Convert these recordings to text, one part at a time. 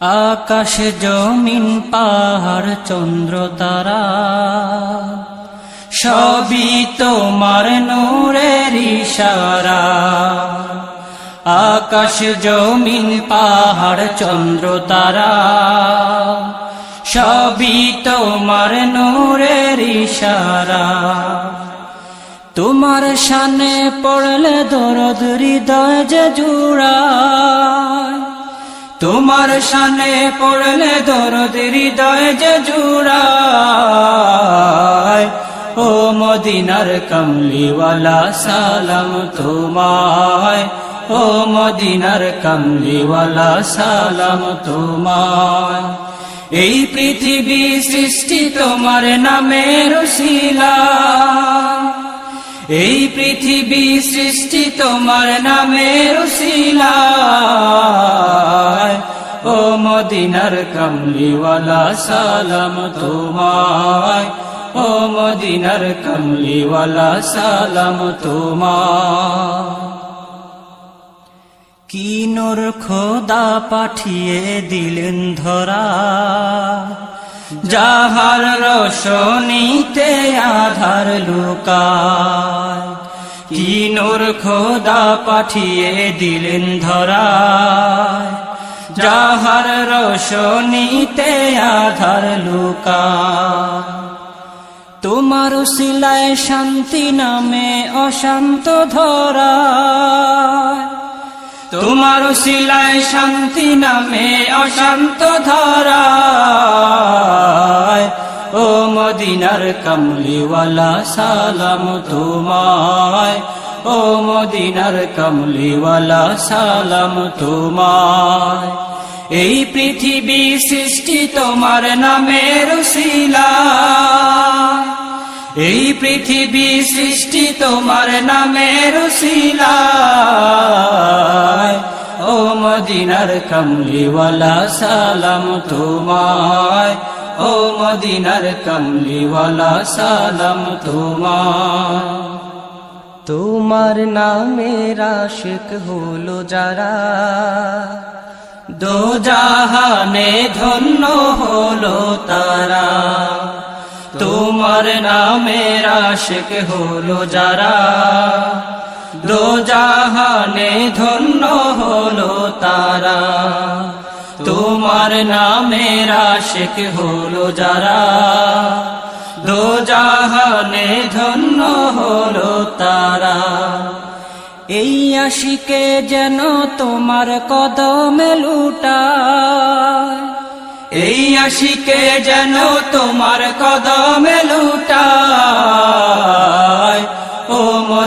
আকাশ জমিন, পাহাড়, চন্দ্র, তারা। সবই তোমার নূরের ইশারা। আকাশ জমিন, পাহাড়, চন্দ্র, তারা। সবই তোমার নূরের ইশারা। তোমার সানে পড়লে দরদ হৃদয় যে জুড়ায়। তোমার সানে পড়লে দরদ হৃদয় যে জুড়ায়, ও মদিনার কমলিওয়ালা, সালাম তোমায়। ও মদিনার কমলিওয়ালা, সালাম তোমায়। এই পৃথিবী সৃষ্টি তোমার নামে রসিলা এই পৃথিবী সৃষ্টি তোমার নামে রসিলায় ও মদিনার কমলিওয়ালা, সালাম তোমায়। ও মদিনার কমলিওয়ালা, সালাম তোমায়। কি নোর খোদা পাঠিয়ে দিলেন ধরা। যাহার রসনীতে আধার লুকায় কি নোর খোদা পাঠিয়ে দিলেন ধরা যাহার রসনীতে আধার লুকায়, তোমার শিলায় শান্তি নামে অশান্ত ধরা তোমার শিলায় শান্তি নামে অশান্ত ধরা ও মদিনার কমলিওয়ালা, সালাম তোমায়। ও মদিনার কমলিওয়ালা, সালাম তোমায়। এই পৃথিবী সৃষ্টি তোমার নামের শিলা। এই পৃথিবী সৃষ্টি তোমার নামের শিলা। ও মদিনার কমলিওয়ালা, সালাম তোমায়। ও মদিনার কমলিওয়ালা, সালাম তোমায়। তোমার নামের আশিক হলো যারা দো জাহানে ধন্য হলো তারা। তোমার নামের আশিক হলো যারা দো জাহানে ধন্য হলো তারা। তোমার নামের আশিক হলো যারা। দো জাহানে ধন্য হলো তারা। এই আশিকে যেন তোমার কদমে লুটায়। এই আশিকে যেন তোমার কদমে লুটায়। ও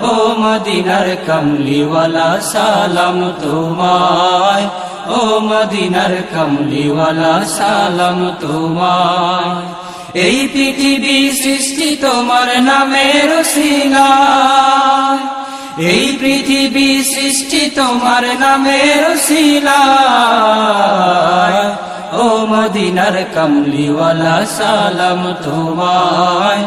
ও মদিনার কমলিওয়ালা, সালাম তোমায়। ও মদিনার কমলিওয়ালা, সালাম তোমায়। এই পৃথিবী সৃষ্টি তোমার নামের শিলা এই পৃথিবী সৃষ্টি তোমার নামের শিলা ও মদিনার কমলিওয়ালা, সালাম তোমায়।